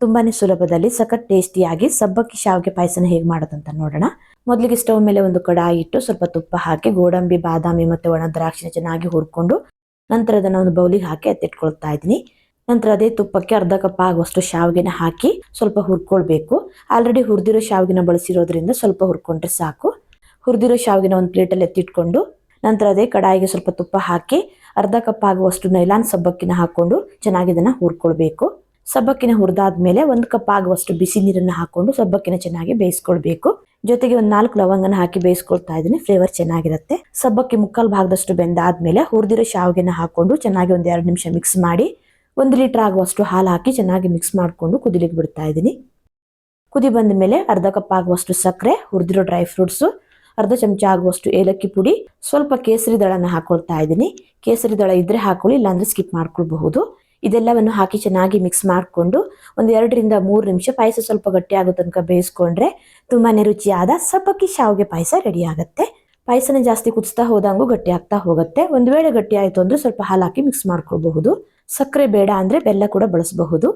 ತುಂಬಾನೇ ಸುಲಭದಲ್ಲಿ ಸಖತ್ ಟೇಸ್ಟಿಯಾಗಿ ಸಬ್ಬಕ್ಕಿ ಶಾವಿಗೆ ಪಾಯಸನ ಹೇಗೆ ಮಾಡೋದಂತ ನೋಡೋಣ. ಮೊದಲಿಗೆ ಸ್ಟವ್ ಮೇಲೆ ಒಂದು ಕಡಾಯಿ ಇಟ್ಟು ಸ್ವಲ್ಪ ತುಪ್ಪ ಹಾಕಿ, ಗೋಡಂಬಿ, ಬಾದಾಮಿ ಮತ್ತು ಒಣ ದ್ರಾಕ್ಷಿನ ಚೆನ್ನಾಗಿ ಹುರ್ಕೊಂಡು ನಂತರ ಅದನ್ನ ಒಂದು ಬೌಲಿಗೆ ಹಾಕಿ ಎತ್ತಿಟ್ಕೊಳ್ತಾ ಇದ್ದೀನಿ. ನಂತರ ಅದೇ ತುಪ್ಪಕ್ಕೆ ಅರ್ಧ ಕಪ್ ಆಗುವಷ್ಟು ಶಾವಿಗೆನ ಹಾಕಿ ಸ್ವಲ್ಪ ಹುರ್ಕೊಳ್ಬೇಕು. ಆಲ್ರೆಡಿ ಹುರಿದಿರೋ ಶಾವಿಗೆನ ಬಳಸಿರೋದ್ರಿಂದ ಸ್ವಲ್ಪ ಹುರ್ಕೊಂಡ್ರೆ ಸಾಕು. ಹುರಿದಿರೋ ಶಾವಿಗೆನ ಒಂದು ಪ್ಲೇಟಲ್ಲಿ ಎತ್ತಿಟ್ಕೊಂಡು ನಂತರ ಅದೇ ಕಡಾಯಿಗೆ ಸ್ವಲ್ಪ ತುಪ್ಪ ಹಾಕಿ ಅರ್ಧ ಕಪ್ ಆಗುವಷ್ಟು ನೈಲಾನ್ ಸಬ್ಬಕ್ಕಿನ ಹಾಕೊಂಡು ಚೆನ್ನಾಗಿ ಇದನ್ನ ಹುರ್ಕೊಳ್ಬೇಕು. ಸಬ್ಬಕ್ಕಿನ ಹುರಿದಾದ್ಮೇಲೆ ಒಂದು ಕಪ್ ಆಗುವಷ್ಟು ಬಿಸಿ ನೀರನ್ನು ಹಾಕೊಂಡು ಸಬ್ಬಕ್ಕಿನ ಚೆನ್ನಾಗಿ ಬೇಯಿಸ್ಕೊಳ್ಬೇಕು. ಜೊತೆಗೆ ಒಂದು ನಾಲ್ಕು ಲವಂಗನ ಹಾಕಿ ಬೇಯಿಸ್ಕೊಳ್ತಾ ಇದ್ದೀನಿ ಫ್ಲೇವರ್ ಚೆನ್ನಾಗಿರುತ್ತೆ. ಸಬ್ಬಕ್ಕಿ ಮುಕ್ಕಾಲು ಭಾಗದಷ್ಟು ಬೆಂದಾದ್ಮೇಲೆ ಹುರಿದಿರೋ ಶಾವಿಗೆನ ಹಾಕೊಂಡು ಚೆನ್ನಾಗಿ ಒಂದು ಎರಡು ನಿಮಿಷ ಮಿಕ್ಸ್ ಮಾಡಿ, ಒಂದು ಲೀಟರ್ ಆಗುವಷ್ಟು ಹಾಲು ಹಾಕಿ ಚೆನ್ನಾಗಿ ಮಿಕ್ಸ್ ಮಾಡಿಕೊಂಡು ಕುದಿಲಿಕ್ಕೆ ಬಿಡ್ತಾ ಇದ್ದೀನಿ. ಕುದಿ ಬಂದ ಮೇಲೆ ಅರ್ಧ ಕಪ್ ಆಗುವಷ್ಟು ಸಕ್ಕರೆ, ಹುರಿದಿರೋ ಡ್ರೈ ಫ್ರೂಟ್ಸು ಅರ್ಧ ಚಮಚ ಆಗುವಷ್ಟು ಏಲಕ್ಕಿ ಪುಡಿ, ಸ್ವಲ್ಪ ಕೇಸರಿ ದಳನ ಹಾಕೊಳ್ತಾ ಇದ್ದೀನಿ. ಕೇಸರಿ ದಳ ಇದ್ರೆ ಹಾಕೊಳ್ಳಿ, ಇಲ್ಲಾಂದ್ರೆ ಸ್ಕಿಪ್ ಮಾಡ್ಕೊಳ್ಬಹುದು. ಇದೆಲ್ಲವನ್ನು ಹಾಕಿ ಚೆನ್ನಾಗಿ ಮಿಕ್ಸ್ ಮಾಡಿಕೊಂಡು ಒಂದು ಎರಡರಿಂದ ಮೂರು ನಿಮಿಷ ಪಾಯಸ ಸ್ವಲ್ಪ ಗಟ್ಟಿಯಾಗೋ ತನಕ ಬೇಯಿಸ್ಕೊಂಡ್ರೆ ತುಂಬಾನೇ ರುಚಿಯಾದ ಸಬ್ಬಕ್ಕಿ ಶಾವಿಗೆ ಪಾಯಸ ರೆಡಿ ಆಗುತ್ತೆ. ಪಾಯಸನ ಜಾಸ್ತಿ ಕುದಿಸ್ತಾ ಹೋದಂಗೂ ಗಟ್ಟಿ ಆಗ್ತಾ ಹೋಗುತ್ತೆ. ಒಂದು ವೇಳೆ ಗಟ್ಟಿ ಆಯಿತು ಅಂದರೆ ಸ್ವಲ್ಪ ಹಾಲು ಹಾಕಿ ಮಿಕ್ಸ್ ಮಾಡ್ಕೋಬಹುದು ಸಕ್ಕರೆ ಬೇಡ ಅಂದ್ರೆ ಬೆಲ್ಲ ಕೂಡ ಬಳಸಬಹುದು.